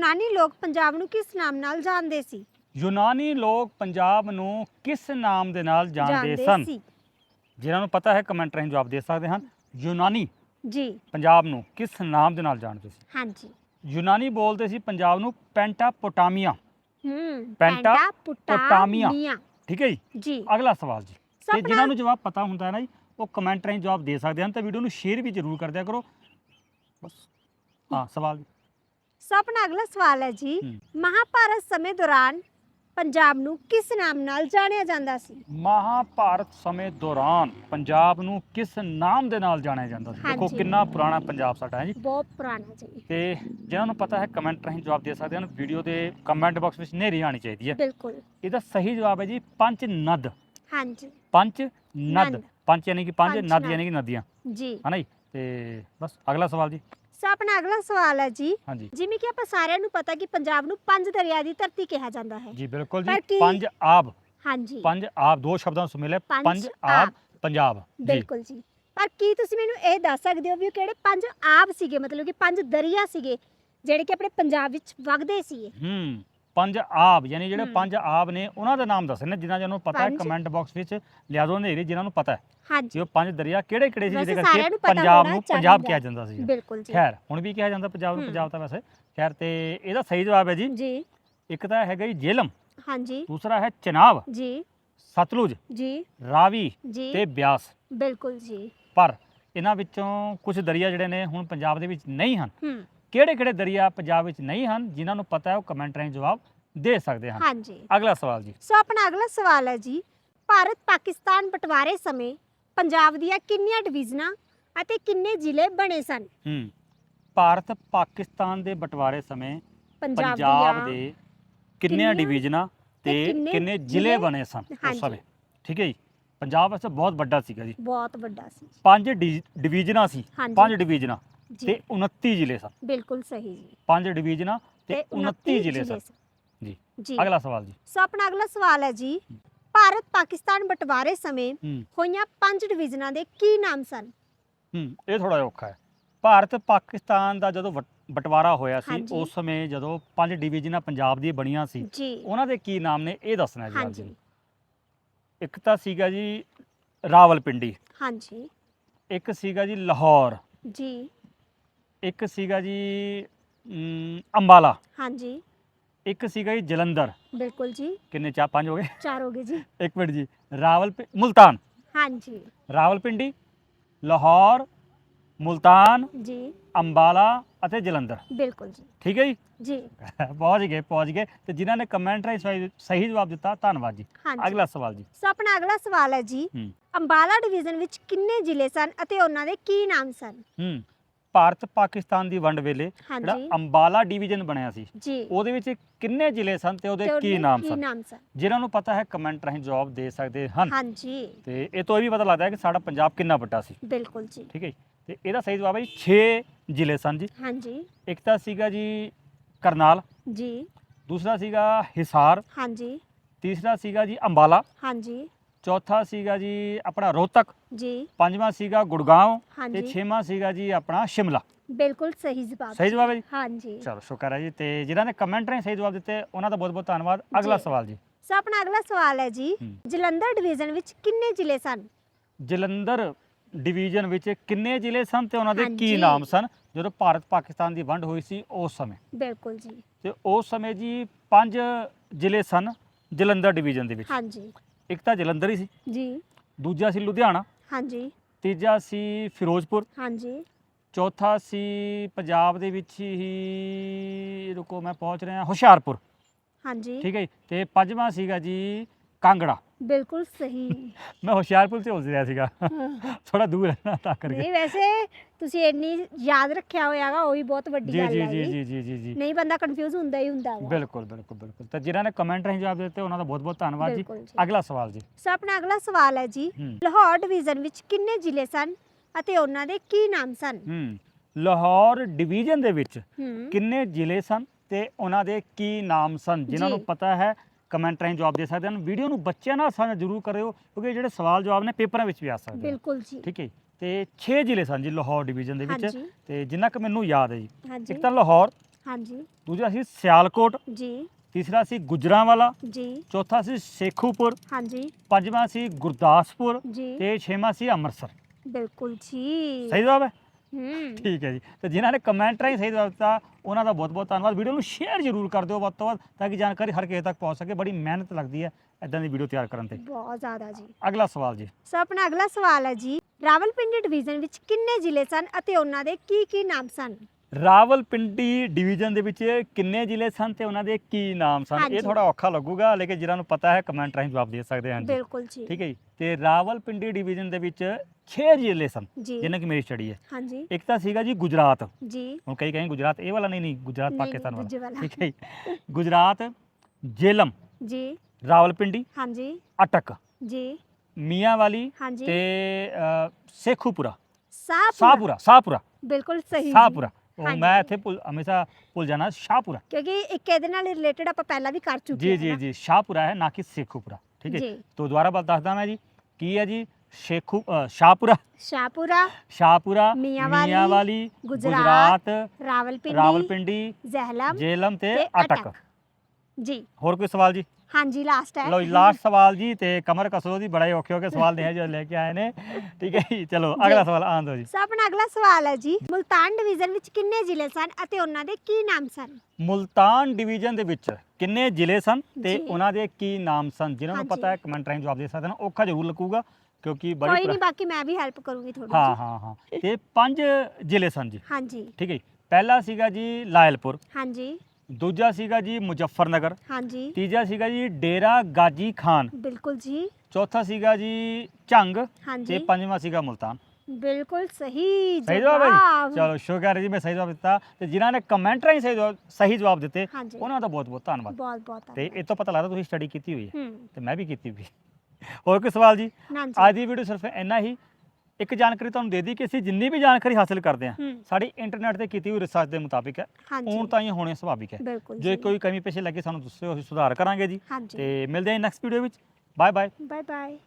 ਯੂਨਾਨੀ ਲੋਕ ਪੰਜਾਬ ਨੂੰ ਕਿਸ ਨਾਮ ਨਾਲ ਜਾਣਦੇ ਸੀ? ਯੂਨਾਨੀ ਲੋਕ ਪੰਜਾਬ ਨੂੰ ਕਿਸ ਨਾਮ ਦੇ ਨਾਲ ਜਾਣਦੇ ਸਨ? ਸੀ। ਜਿਨ੍ਹਾਂ ਨੂੰ ਪਤਾ ਹੈ ਕਮੈਂਟ ਰਾਹੀਂ ਜਵਾਬ ਦੇ ਸਕਦੇ ਹਨ। ਯੂਨਾਨੀ ਜੀ। ਪੰਜਾਬ ਨੂੰ ਕਿਸ ਨਾਮ ਦੇ ਨਾਲ ਜਾਣਦੇ ਸੀ? ਹਾਂਜੀ। ਯੂਨਾਨੀ ਬੋਲਦੇ ਸੀ ਪੰਜਾਬ ਨੂੰ ਪੈਂਟਾਪੋਟਾਮੀਆ। ਹੂੰ ਪੈਂਟਾ ਪੁਟਾਮੀਆ ਪੋਟਾਮੀਆ। ਠੀਕ ਹੈ ਜੀ? ਜੀ। ਅਗਲਾ ਸਵਾਲ ਜੀ। ਤੇ ਜਿਨ੍ਹਾਂ ਨੂੰ ਜਵਾਬ ਪਤਾ ਹੁੰਦਾ ਹੈ ਨਾ ਜੀ ਉਹ ਕਮੈਂਟ ਰਾਹੀਂ ਜਵਾਬ ਦੇ ਸਕਦੇ ਹਨ। ਤਾਂ ਵੀਡੀਓ ਨੂੰ ਸ਼ੇਅਰ ਵੀ ਜ਼ਰੂਰ ਕਰ ਦਿਆ ਕਰੋ। ਬਸ। ਹਾਂ ਸਵਾਲ ਜੀ। ਸੋ ਆਪਣਾ ਅਗਲਾ ਸਵਾਲ ਹੈ ਜੀ। ਮਹਾਭਾਰਤ ਸਮੇਂ ਦੌਰਾਨ ਪੰਜਾਬ ਨੂੰ ਕਿਸ ਨਾਮ ਨਾਲ ਜਾਣਿਆ ਜਾਂਦਾ ਸੀ? ਮਹਾਭਾਰਤ ਸਮੇਂ ਦੌਰਾਨ ਪੰਜਾਬ ਨੂੰ ਕਿਸ ਨਾਮ ਦੇ ਨਾਲ ਜਾਣਿਆ ਜਾਂਦਾ ਸੀ? ਦੇਖੋ। ਕਿੰਨਾ ਪੁਰਾਣਾ ਪੰਜਾਬ ਸਾਡਾ ਹੈ ਜੀ। ਬਹੁਤ ਪੁਰਾਣਾ ਜੀ। ਤੇ ਜਿਨ੍ਹਾਂ ਨੂੰ ਪਤਾ ਹੈ ਕਮੈਂਟ ਰਾਹੀਂ ਜਵਾਬ ਦੇ ਸਕਦੇ ਹਨ। ਵੀਡੀਓ ਦੇ ਕਮੈਂਟ ਬਾਕਸ ਵਿੱਚ ਨੇਰੀ ਆਣੀ ਚਾਹੀਦੀ ਹੈ। ਬਿਲਕੁਲ। ਇਹਦਾ ਸਹੀ ਜਵਾਬ ਹੈ ਜੀ ਪੰਜ ਨਦ। ਹਾਂਜੀ। ਪੰਜ ਨਦ। ਪੰਜ ਯਾਨੀ ਕਿ ਪੰਜ ਨਦ। ਯਾਨੀ ਕਿ ਨਦੀਆਂ। ਜੀ। ਹਨਾ ਜੀ? ਤੇ ਬਸ ਅਗਲਾ ਸਵਾਲ ਜੀ। ਸੋ ਆਪਣਾ ਅਗਲਾ ਸਵਾਲ ਹੈ ਜੀ। ਹਾਂਜੀ। ਜਿਵੇਂ ਕਿ ਆਪਾਂ ਸਾਰਿਆਂ ਨੂੰ ਪਤਾ ਕਿ ਪੰਜਾਬ ਨੂੰ ਪੰਜ ਦਰਿਆ ਦੀ ਧਰਤੀ ਕਿਹਾ ਜਾਂਦਾ ਹੈ। ਜੀ ਬਿਲਕੁਲ ਪਰ ਜੀ ਕੀ- ਪੰਜ ਆਬ। ਹਾਂਜੀ। ਪੰਜ ਆਬ ਦੋ ਸ਼ਬਦਾਂ ਤੋਂ ਸੁਮੇਲ ਹੈ। ਪੰਜ ਪੰਜ ਆਬ ਆਬ। ਪੰਜਾਬ। ਜੀ। ਬਿਲਕੁਲ ਜੀ। ਪਰ ਕੀ ਤੁਸੀਂ ਮੈਨੂੰ ਇਹ ਦੱਸ ਸਕਦੇ ਹੋ ਵੀ ਉਹ ਕਿਹੜੇ ਪੰਜ ਆਬ ਸੀਗੇ? ਮਤਲਬ ਕਿ ਪੰਜ ਦਰਿਆ ਸੀਗੇ ਜਿਹੜੇ ਕਿ ਆਪਣੇ ਪੰਜਾਬ ਵਿੱਚ ਵਗਦੇ ਸੀ ਹੂੰ। ਪੰਜ ਆਬ ਯਾਨੀ ਜਿਹੜੇ। ਪੰਜ ਆਬ ਨੇ ਉਹਨਾਂ ਦਾ ਨਾਮ ਦੱਸਣੇ ਜਿਨ੍ਹਾਂ ਜਿਹਨੂੰ ਪਤਾ ਹੈ ਪੰਜ- ਕਮੈਂਟ ਬਾਕਸ ਵਿੱਚ ਲਿਆ ਦਿਓ ਹਨੇਰੀ ਜਿਨ੍ਹਾਂ ਨੂੰ ਪਤਾ ਹੈ। ਹਾਂਜੀ। ਕਿ ਉਹ ਪੰਜ ਦਰਿਆ ਕਿਹੜੇ ਕਿਹੜੇ ਸੀ ਵੈਸੇ ਜਿਹਦੇ ਸਾਰਿਆਂ ਕਰਕੇ ਨੂੰ ਪਤਾ ਪੰਜਾਬ ਹੋਣਾ ਨੂੰ ਪੰਜਾਬ ਚਾਹੀਦਾ। ਕਿਹਾ ਜਾਂਦਾ ਸੀ। ਬਿਲਕੁਲ ਜੀ। ਖੈਰ ਹੁਣ ਵੀ ਕਿਹਾ ਜਾਂਦਾ ਪੰਜਾਬ ਨੂੰ ਹੂੰ। ਪੰਜਾਬ ਤਾਂ ਵੈਸੇ। ਖੈਰ ਤੇ ਇਹਦਾ ਸਹੀ ਜਵਾਬ ਹੈ ਜੀ। ਜੀ। ਇੱਕ ਤਾਂ ਹੈਗਾ ਜੀ ਜੇਲਮ ਹਾਂਜੀ। ਦੂਸਰਾ ਹੈ ਚਨਾਬ ਜੀ। ਸਤਲੁਜ ਜੀ। ਰਾਵੀ ਜੀ। ਤੇ ਬਿਆਸ। ਬਿਲਕੁਲ ਜੀ। ਪਰ ਇਹਨਾਂ ਵਿੱਚੋਂ ਕੁਝ ਦਰਿਆ ਜਿਹੜੇ ਨੇ ਹੁਣ ਪੰਜਾਬ ਦੇ ਵਿੱਚ ਨਹੀਂ ਹਨ। ਹੂੰ। ਕਿਹੜੇ ਕਿਹੜੇ ਦਰਿਆ ਪੰਜਾਬ ਵਿੱਚ ਨਹੀਂ ਹਨ ਜਿਨ੍ਹਾਂ ਨੂੰ ਪਤਾ ਹੈ ਉਹ ਕਮੈਂਟ ਰਾਹੀਂ ਜਵਾਬ ਦੇ ਸਕਦੇ ਹਨ। ਹਾਂਜੀ। ਅਗਲਾ ਸਵਾਲ ਜੀ। ਸੋ ਆਪਣਾ ਅਗਲਾ ਸਵਾਲ ਹੈ ਜੀ ਭਾਰਤ ਪਾਕਿਸਤਾਨ ਬਟਵਾਰੇ ਸਮੇਂ ਪੰਜਾਬ ਦੀਆਂ ਕਿੰਨੀਆਂ ਡਿਵੀਜ਼ਨਾਂ ਅਤੇ ਕਿੰਨੇ ਜ਼ਿਲ੍ਹੇ ਬਣੇ ਸਨ? ਹੂੰ ਭਾਰਤ ਪਾਕਿਸਤਾਨ ਦੇ ਬਟਵਾਰੇ ਸਮੇਂ ਪੰਜਾਬ ਦੀਆਂ ਦੇ ਕਿੰਨੀਆਂ ਕਿੰਨੀਆਂ ਡਿਵੀਜ਼ਨਾਂ ਤੇ ਤੇ ਕਿੰਨੇ ਕਿੰਨੇ ਜ਼ਿਲ੍ਹੇ ਜ਼ਿਲ੍ਹੇ? ਬਣੇ ਸਨ? ਉਸ ਹਾਂਜੀ। ਸਮੇਂ ਠੀਕ ਹੈ ਜੀ। ਪੰਜਾਬ ਵੈਸੇ ਬਹੁਤ ਵੱਡਾ ਸੀਗਾ ਜੀ। ਬਹੁਤ ਵੱਡਾ ਸੀ। ਪੰਜ ਡਿ- ਡਿਵੀਜ਼ਨਾਂ ਸੀ। ਹਾਂਜੀ। ਪੰਜ ਡਿਵੀਜ਼ਨਾਂ। ਤੇ 29 ਜ਼ਿਲ੍ਹੇ ਸਨ ਬਿਲਕੁਲ ਸਹੀ ਜੀ। ਪੰਜ ਡਿਵੀਜ਼ਨਾਂ ਤੇ 29 ਜ਼ਿਲ੍ਹੇ ਸਨ ਜੀ। ਅਗਲਾ ਸਵਾਲ ਜੀ। ਸੋ ਆਪਣਾ ਅਗਲਾ ਸਵਾਲ ਹੈ ਜੀ। ਭਾਰਤ ਪਾਕਿਸਤਾਨ ਬਟਵਾਰੇ ਸਮੇਂ ਹੋਈਆਂ ਪੰਜ ਡਿਵੀਜ਼ਨਾਂ ਦੇ ਕੀ ਨਾਮ ਸਨ? ਹੂੰ ਇਹ ਥੋੜਾ ਔਖਾ ਹੈ। ਭਾਰਤ ਪਾਕਿਸਤਾਨ ਦਾ ਜਦੋਂ ਬਟਵਾਰਾ ਹੋਇਆ ਸੀ। ਉਸ ਸਮੇਂ ਜਦੋਂ ਪੰਜ ਡਿਵੀਜ਼ਨਾਂ ਪੰਜਾਬ ਦੀ ਬਣੀਆਂ ਸੀ ਉਹਨਾਂ ਦੇ ਕੀ ਨਾਮ ਨੇ ਇਹ ਦੱਸਣਾ ਜੀ ਆਪ ਜੀ। ਇੱਕ ਤਾਂ ਸੀਗਾ ਜੀ ਰਾਵਲਪਿੰਡੀ। ਹਾਂਜੀ। ਇੱਕ ਸੀਗਾ ਜੀ ਲਾਹੌਰ। ਜੀ। ਇੱਕ ਸੀਗਾ ਜੀ ਅਮ, ਅੰਬਾਲਾ। ਹਾਂਜੀ। ਇੱਕ ਸੀਗਾ ਜੀ ਜਲੰਧਰ। ਬਿਲਕੁਲ ਜੀ। ਕਿੰਨੇ ਚਾਰ ਪੰਜ ਹੋ ਗਏ? ਚਾਰ ਹੋ ਗਏ ਜੀ। ਇੱਕ ਮਿੰਟ ਜੀ। ਰਾਵਲ ਮੁਲਤਾਨ। ਹਾਂਜੀ। ਰਾਵਲਪਿੰਡੀ ਲਾਹੌਰ ਮੁਲਤਾਨ ਜੀ। ਅੰਬਾਲਾ ਅਤੇ ਜਲੰਧਰ। ਬਿਲਕੁਲ ਜੀ। ਠੀਕ ਹੈ ਜੀ? ਜੀ। ਪਹੁੰਚ ਗਏ ਪਹੁੰਚ ਗਏ। ਤੇ ਜਿਨ੍ਹਾਂ ਨੇ ਕਮੈਂਟ ਰਾਹੀਂ ਸਹੀ- ਸਹੀ ਜਵਾਬ ਦਿੱਤਾ ਧੰਨਵਾਦ ਜੀ। ਹਾਂਜੀ। ਅਗਲਾ ਸਵਾਲ ਜੀ। ਸੋ ਆਪਣਾ ਅਗਲਾ ਸਵਾਲ ਹੈ ਜੀ। ਹੂੰ। ਅੰਬਾਲਾ ਡਿਵੀਜ਼ਨ ਵਿੱਚ ਕਿੰਨੇ ਜ਼ਿਲ੍ਹੇ ਸਨ ਅਤੇ ਉਹਨਾਂ ਦੇ ਕੀ ਨਾਮ ਸਨ? ਹੂੰ। ਭਾਰਤ ਪਾਕਿਸਤਾਨ ਦੀ ਵੰਡ ਵੇਲੇ ਜਿਹੜਾ ਹਾਂਜੀ। ਅੰਬਾਲਾ ਡਿਵੀਜ਼ਨ ਬਣਿਆ ਸੀ। ਜੀ। ਉਹਦੇ ਵਿੱਚ ਕਿੰਨੇ ਜ਼ਿਲ੍ਹੇ ਸਨ ਤੇ ਉਹਦੇ ਤੇ ਕੀ ਉਹਦੇ ਨਾਮ ਕੀ ਸਨ? ਨਾਮ ਸਨ? ਜਿਨ੍ਹਾਂ ਨੂੰ ਪਤਾ ਹੈ ਕਮੈਂਟ ਰਾਹੀਂ ਜਵਾਬ ਦੇ ਸਕਦੇ ਹਨ। ਹਾਂਜੀ। ਤੇ ਇਹ ਤੋਂ ਇਹ ਵੀ ਪਤਾ ਲੱਗਦਾ ਹੈ ਕਿ ਸਾਡਾ ਪੰਜਾਬ ਕਿੰਨਾ ਵੱਡਾ ਸੀ। ਬਿਲਕੁਲ ਜੀ। ਠੀਕ ਹੈ ਜੀ। ਤੇ ਇਹਦਾ ਸਹੀ ਜਵਾਬ ਹੈ ਜੀ 6 ਜ਼ਿਲ੍ਹੇ ਸਨ ਜੀ। ਹਾਂਜੀ। ਇੱਕ ਤਾਂ ਸੀਗਾ ਜੀ ਕਰਨਾਲ ਜੀ। ਦੂਸਰਾ ਸੀਗਾ ਹਿਸਾਰ ਹਾਂਜੀ। ਤੀਸਰਾ ਸੀਗਾ ਜੀ ਅੰਬਾਲਾ ਹਾਂਜੀ। ਚੌਥਾ ਸੀਗਾ ਜੀ ਆਪਣਾ ਰੋਹਤਕ। ਜੀ। ਪੰਜਵਾਂ ਸੀਗਾ ਗੁੜਗਾਂਵ ਤੇ ਹਾਂਜੀ। ਛੇਵਾਂ ਸੀਗਾ ਜੀ ਆਪਣਾ ਸ਼ਿਮਲਾ। ਬਿਲਕੁਲ ਸਹੀ ਜਵਾਬ ਸਹੀ ਜਵਾਬ ਹੈ ਜੀ? ਹਾਂਜੀ। ਚਲੋ ਸ਼ੁਕਰ ਹੈ ਜੀ। ਤੇ ਜਿਨ੍ਹਾਂ ਨੇ ਕਮੈਂਟ ਰਾਹੀਂ ਸਹੀ ਜਵਾਬ ਦਿੱਤੇ ਉਹਨਾਂ ਦਾ ਬਹੁਤ ਬਹੁਤ ਧੰਨਵਾਦ। ਅਗਲਾ ਜੀ। ਸਵਾਲ ਜੀ। ਸੋ ਆਪਣਾ ਅਗਲਾ ਸਵਾਲ ਹੈ ਜੀ। ਹੂੰ। ਜਲੰਧਰ ਡਿਵੀਜ਼ਨ ਵਿੱਚ ਕਿੰਨੇ ਜ਼ਿਲ੍ਹੇ ਸਨ? ਜਲੰਧਰ ਡਿਵੀਜ਼ਨ ਵਿੱਚ ਕਿੰਨੇ ਜ਼ਿਲ੍ਹੇ ਸਨ ਤੇ ਉਹਨਾਂ ਦੇ ਕੀ ਹਾਂਜੀ। ਨਾਮ ਸਨ? ਜਦੋਂ ਭਾਰਤ ਪਾਕਿਸਤਾਨ ਦੀ ਵੰਡ ਹੋਈ ਸੀ ਉਸ ਸਮੇਂ। ਬਿਲਕੁਲ ਜੀ। ਤੇ ਉਸ ਸਮੇਂ ਜੀ ਪੰਜ ਜ਼ਿਲ੍ਹੇ ਸਨ ਜਲੰਧਰ ਡਿਵੀਜ਼ਨ ਦੇ ਵਿੱਚ। ਹਾਂਜੀ। ਇੱਕ ਤਾਂ ਜਲੰਧਰ ਹੀ ਸੀ। ਜੀ। ਦੂਜਾ ਸੀ ਲੁਧਿਆਣਾ। ਹਾਂਜੀ। ਤੀਜਾ ਸੀ ਫਿਰੋਜ਼ਪੁਰ। ਹਾਂਜੀ। ਚੌਥਾ ਸੀ ਪੰਜਾਬ ਦੇ ਵਿੱਚ ਹੀ ਰੁਕੋ ਮੈਂ ਪਹੁੰਚ ਰਿਹਾ ਹੁਸ਼ਿਆਰਪੁਰ। ਹਾਂਜੀ। ਠੀਕ ਹੈ ਜੀ। ਤੇ ਪੰਜਵਾਂ ਸੀਗਾ ਜੀ ਕਾਂਗੜਾ। ਬਿਲਕੁਲ ਸਹੀ। ਮੈਂ ਹੁਸ਼ਿਆਰਪੁਰ ਤੇ ਉਲਝ ਰਿਹਾ ਸੀਗਾ। ਥੋੜਾ ਦੂਰ ਹੈ ਨਾ ਤਾਂ ਕਰਕੇ। ਨਹੀਂ ਵੈਸੇ ਤੁਸੀਂ ਇੰਨੀ ਯਾਦ ਰੱਖਿਆ ਹੋਇਆਗਾ ਉਹ ਵੀ ਬਹੁਤ ਵੱਡੀ ਗੱਲ ਹੈ ਜੀ ਜੀ। ਜੀ ਜੀ ਜੀ। ਨਹੀਂ ਬੰਦਾ ਕਨਫਿਊਜ਼ ਹੁੰਦਾ ਹੀ ਹੁੰਦਾ ਬਿਲਕੁਲ ਬਿਲਕੁਲ ਬਿਲਕੁਲ। ਤਾਂ ਜਿਨ੍ਹਾਂ ਨੇ ਕਮੈਂਟ ਰਾਹੀਂ ਜਵਾਬ ਦਿੱਤੇ ਉਹਨਾਂ ਦਾ ਬਹੁਤ ਬਹੁਤ ਧੰਨਵਾਦ ਜੀ। ਅਗਲਾ ਸਵਾਲ ਜੀ। ਸੋ ਆਪਣਾ ਅਗਲਾ ਸਵਾਲ ਹੈ ਜੀ। ਲਾਹੌਰ ਡਿਵੀਜ਼ਨ ਵਿੱਚ ਕਿੰਨੇ ਜ਼ਿਲ੍ਹੇ ਸਨ ਅਤੇ ਉਹਨਾਂ ਦੇ ਕੀ ਨਾਮ ਸਨ? ਹੂੰ। ਲਾਹੌਰ ਡਿਵੀਜ਼ਨ ਦੇ ਵਿੱਚ ਕਿੰਨੇ ਜ਼ਿਲ੍ਹੇ ਸਨ ਤੇ ਉਹਨਾਂ ਦੇ ਕੀ ਨਾਮ ਸਨ ਜਿਨ੍ਹਾਂ ਨੂੰ। ਪਤਾ ਹੈ ਕਮੈਂਟ ਰਾਹੀਂ ਜਵਾਬ ਦੇ ਸਕਦੇ ਹਨ। ਵੀਡੀਓ ਨੂੰ ਬੱਚਿਆਂ ਨਾਲ ਸਾਂਝਾ ਜ਼ਰੂਰ ਕਰਿਓ ਕਿਉਂਕਿ ਜਿਹੜੇ ਸਵਾਲ ਜਵਾਬ ਨੇ ਪੇਪਰਾਂ ਵਿੱਚ ਵੀ ਆ ਸਕਦੇ ਬਿਲਕੁਲ ਜੀ। ਠੀਕ ਹੈ ਜੀ। ਤੇ 6 ਜ਼ਿਲ੍ਹੇ ਸਨ ਜੀ ਲਾਹੌਰ ਡਿਵੀਜ਼ਨ ਦੇ ਵਿੱਚ। ਹਾਂਜੀ। ਤੇ ਜਿੰਨਾ ਕਿ ਮੈਨੂੰ ਯਾਦ ਹੈ ਜੀ। ਹਾਂਜੀ। ਇੱਕ ਤਾਂ ਲਾਹੌਰ ਹਾਂਜੀ। ਦੂਜਾ ਸੀ ਸਿਆਲਕੋਟ ਜੀ। ਤੀਸਰਾ ਸੀ ਗੁਜਰਾਂਵਾਲਾ ਜੀ। ਚੌਥਾ ਸੀ ਸੇਖੂਪੁਰ ਹਾਂਜੀ। ਪੰਜਵਾਂ ਸੀ ਗੁਰਦਾਸਪੁਰ ਜੀ। ਤੇ ਛੇਵਾਂ ਸੀ ਅੰਮ੍ਰਿਤਸਰ। ਬਿਲਕੁਲ ਜੀ। ਸਹੀ ਜਵਾਬ ਹੈ? ਹੂੰ। ਠੀਕ ਹੈ ਜੀ। ਤੇ ਜਿਨ੍ਹਾਂ ਨੇ ਕਮੈਂਟ ਰਾਹੀਂ ਸਹੀ ਜਵਾਬ ਦਿੱਤਾ ਉਹਨਾਂ ਦਾ ਬਹੁਤ ਬਹੁਤ ਧੰਨਵਾਦ। ਵੀਡੀਓ ਨੂੰ ਸ਼ੇਅਰ ਜ਼ਰੂਰ ਕਰ ਦਿਓ ਵੱਧ ਤੋਂ ਵੱਧ ਤਾਂ ਕਿ ਜਾਣਕਾਰੀ ਹਰ ਕਿਸੇ ਤੱਕ ਪਹੁੰਚ ਸਕੇ। ਬੜੀ ਮਿਹਨਤ ਲੱਗਦੀ ਹੈ ਇਦਾਂ ਦੀ ਵੀਡੀਓ ਤਿਆਰ ਕਰਨ ਤੇ। ਬਹੁਤ ਜ਼ਿਆਦਾ ਜੀ। ਅਗਲਾ ਸਵਾਲ ਜੀ। ਸੋ ਆਪਣਾ ਅਗਲਾ ਸਵਾਲ ਹੈ ਜੀ ਰਾਵਲਪਿੰਡੀ ਡਿਵੀਜ਼ਨ ਵਿੱਚ ਕਿੰਨੇ ਜ਼ਿਲ੍ਹੇ ਸਨ ਅਤੇ ਉਹਨਾਂ ਦੇ ਕੀ ਕੀ ਨਾਮ ਸਨ? ਰਾਵਲਪਿੰਡੀ ਡਿਵੀਜ਼ਨ ਦੇ ਵਿੱਚ ਕਿੰਨੇ ਜ਼ਿਲ੍ਹੇ ਸਨ ਤੇ ਉਹਨਾਂ ਦੇ ਕੀ ਨਾਮ ਸਨ। ਇਹ ਥੋੜਾ ਔਖਾ ਲੱਗੂਗਾ ਲੇਕਿਨ ਜਿਹਨਾਂ ਨੂੰ ਪਤਾ ਹੈ ਕਮੈਂਟ ਰਾਹੀਂ ਜਵਾਬ ਦੇ ਸਕਦੇ ਹਨ ਜੀ। ਬਿਲਕੁਲ ਜੀ। ਠੀਕ ਹੈ ਜੀ। ਤੇ ਰਾਵਲਪਿੰਡੀ ਡਿਵੀਜ਼ਨ ਦੇ ਵਿੱਚ 6 ਜ਼ਿਲ੍ਹੇ ਸਨ ਜਿਨ੍ਹਾਂ ਕੀ ਮੇਰੀ ਸਟੱਡੀ ਹੈ। ਹਾਂਜੀ। ਇੱਕ ਤਾਂ ਸੀਗਾ ਜੀ ਗੁਜਰਾਤ। ਜੀ। ਹੁਣ ਕਈ ਕਹਿੰਗੇ ਗੁਜਰਾਤ ਇਹ ਵਾਲਾ ਨਹੀਂ ਨਹੀਂ ਗੁਜਰਾਤ ਪਾਕਿਸਤਾਨ ਵਾਲਾ। ਠੀਕ ਹੈ ਗੁਜਰਾਤ ਜੇਲਮ ਜੀ। ਰਾਵਲਪਿੰਡੀ ਹਾਂਜੀ। ਅਟਕ ਜੀ। ਮੀਆਂਵਾਲੀ ਹਾਂਜੀ। ਤੇ ਸੇਖੂਪੁਰਾ। ਸਾਹਪੁਰਾ। ਸਾਹਪੁਰਾ ਬਿਲਕੁਲ ਸਹੀ ਸਾਹਪੁਰਾ। ਮੈਂ ਇੱਥੇ ਭੁੱਲ- ਹਮੇਸ਼ਾ ਭੁੱਲ ਜਾਣਾ ਸ਼ਾਹਪੁਰਾ। ਕਿਉਂਕਿ ਇੱਕ ਇਹਦੇ ਨਾਲ ਰਿਲੇਟਡ ਆਪਾਂ ਪਹਿਲਾਂ ਵੀ ਕਰ ਚੁੱਕੇ ਹਾਂ ਜੀ ਜੀ। ਸ਼ਾਹਪੁਰਾ ਹੈ ਨਾ ਕਿ ਸੇਖੂਪੁਰਾ। ਠੀਕ ਹੈ ਜੀ। ਤੋਂ ਦੁਬਾਰਾ ਬਸ ਦੱਸਦਾ ਮੈਂ ਜੀ ਕੀ ਹੈ ਜੀ? ਸ਼ੇਖੂ ਅ, ਸ਼ਾਹਪੁਰਾ ਸ਼ਾਹਪੁਰਾ ਸ਼ਾਹਪੁਰਾ ਮੀਆਂਵਾਲੀ, ਮੀਆਂਵਾਲੀ ਗੁਜਰਾਤ, ਗੁਜਰਾਤ ਰਾਵਲਪਿੰਡੀ ਰਾਵਲਪਿੰਡੀ ਜ਼ਹਿਲਮ ਜੇਲਮ ਤੇ ਤੇ ਅਟਕ ਅਟਕ ਜੀ ਹੋਰ ਕੋਈ ਸਵਾਲ ਜੀ ਹਾਂਜੀ ਲਾਸਟ ਹੈ ਲਓ ਜੀ ਲਾਸਟ ਸਵਾਲ ਜੀ ਤੇ ਕਮਰ ਕਸਰੋ ਦੀ ਬੜਾ ਹੀ ਔਖੇ ਔਖੇ ਸਵਾਲ ਨੇ ਜੋ ਲੈ ਕੇ ਆਏ ਨੇ ਠੀਕ ਹੈ ਜੀ ਚਲੋ ਜੀ। ਅਗਲਾ ਸਵਾਲ ਆਉਣ ਦਿਓ ਜੀ ਸੋ ਆਪਣਾ ਅਗਲਾ ਸਵਾਲ ਹੈ ਜੀ ਮੁਲਤਾਨ ਡਿਵੀਜ਼ਨ ਵਿੱਚ ਕਿੰਨੇ ਜ਼ਿਲ੍ਹੇ ਸਨ ਅਤੇ ਉਹਨਾਂ ਦੇ ਕੀ ਨਾਮ ਸਨ ਮੁਲਤਾਨ ਡਿਵੀਜ਼ਨ ਦੇ ਵਿੱਚ ਕਿੰਨੇ ਜ਼ਿਲ੍ਹੇ ਸਨ ਤੇ ਜੀ। ਉਹਨਾਂ ਦੇ ਕੀ ਨਾਮ ਸਨ ਜਿਨ੍ਹਾਂ ਨੂੰ ਹਾਂਜੀ। ਪਤਾ ਹੈ ਕਮੈਂਟ ਰਾਹੀਂ ਜਵਾਬ ਦੇ ਸਕਦੇ ਨੇ ਔਖਾ ਜ਼ਰੂਰ ਲੱਗੂਗਾ ਕਿਉਂਕਿ ਬੜੀ ਕੋਈ ਨਹੀਂ ਬਾਕੀ ਮੈਂ ਵੀ ਹੈਲਪ ਕਰੂੰਗੀ ਥੋੜੀ ਹਾਂ ਹਾਂ ਹਾਂ। ਤੇ ਪੰਜ ਜ਼ਿਲ੍ਹੇ ਸਨ ਜੀ। ਹਾਂਜੀ। ਠੀਕ ਹੈ ਜੀ। ਪਹਿਲਾ ਸੀਗਾ ਜੀ ਲਾਇਲਪੁਰ। ਹਾਂਜੀ। ਦੂਜਾ ਸੀਗਾ ਜੀ ਮੁਜ਼ੱਫਰਨਗਰ। ਹਾਂਜੀ। ਤੀਜਾ ਸੀਗਾ ਜੀ ਡੇਰਾ ਗਾਜੀ ਖਾਨ। ਬਿਲਕੁਲ ਜੀ। ਚੌਥਾ ਸੀਗਾ ਜੀ ਝੰਗ। ਤੇ ਹਾਂਜੀ ਪੰਜਵਾਂ ਸੀਗਾ ਮੁਲਤਾਨ। ਬਿਲਕੁਲ ਸਹੀ ਸਹੀ ਜਵਾਬ ਹੈ ਜੀ? ਚਲੋ ਸ਼ੁਕਰ ਹੈ ਜੀ ਮੈਂ ਸਹੀ ਜਵਾਬ ਦਿੱਤਾ। ਤੇ ਜਿਨ੍ਹਾਂ ਨੇ ਕਮੈਂਟ ਰਾਹੀਂ ਸਹੀ ਜਵਾਬ ਸਹੀ ਜਵਾਬ ਦਿੱਤੇ ਹਾਂਜੀ। ਉਹਨਾਂ ਦਾ ਬਹੁਤ ਬਹੁਤ ਧੰਨਵਾਦ। ਬਹੁਤ ਬਹੁਤ ਤੇ। ਇਹ ਤੋਂ ਪਤਾ ਲੱਗਦਾ ਤੁਸੀਂ ਸਟੱਡੀ ਕੀਤੀ ਹੋਈ ਹੈ। ਹੂੰ। ਤੇ ਮੈਂ ਵੀ ਕੀਤੀ ਵੀ ਹੋਰ ਕੋਈ ਸਵਾਲ ਜੀ? ਨਾ ਜੀ ਅੱਜ ਦੀ ਵੀਡੀਓ ਸਿਰਫ ਇੰਨਾ ਹੀ। ਇੱਕ ਜਾਣਕਾਰੀ ਤੁਹਾਨੂੰ ਦੇ ਦੀ ਕਿ ਅਸੀਂ ਜਿੰਨੀ ਵੀ ਜਾਣਕਾਰੀ ਹਾਸਲ ਕਰਦੇ ਹਾਂ ਹੂੰ। ਸਾਡੀ ਇੰਟਰਨੈਟ ਤੇ ਕੀਤੀ ਹੋਈ ਰਿਸਰਚ ਦੇ ਮੁਤਾਬਿਕ ਹੈ। ਹਾਂਜੀ। ਹੁਣ ਤਾਂ ਇਹ ਹੋਣੇ ਸੁਭਾਵਿਕ ਹੈ। ਬਿਲਕੁਲ ਜੇ ਜੀ। ਕੋਈ ਕਮੀ ਪੇਸ਼ੇ ਲੱਗੇ ਸਾਨੂੰ ਦੱਸਿਓ ਅਸੀਂ ਸੁਧਾਰ ਕਰਾਂਗੇ ਜੀ। ਹਾਂਜੀ। ਤੇ ਮਿਲਦੇ ਹਾਂ ਨੈਕਸਟ ਵੀਡੀਓ ਵਿੱਚ। Bye bye bye bye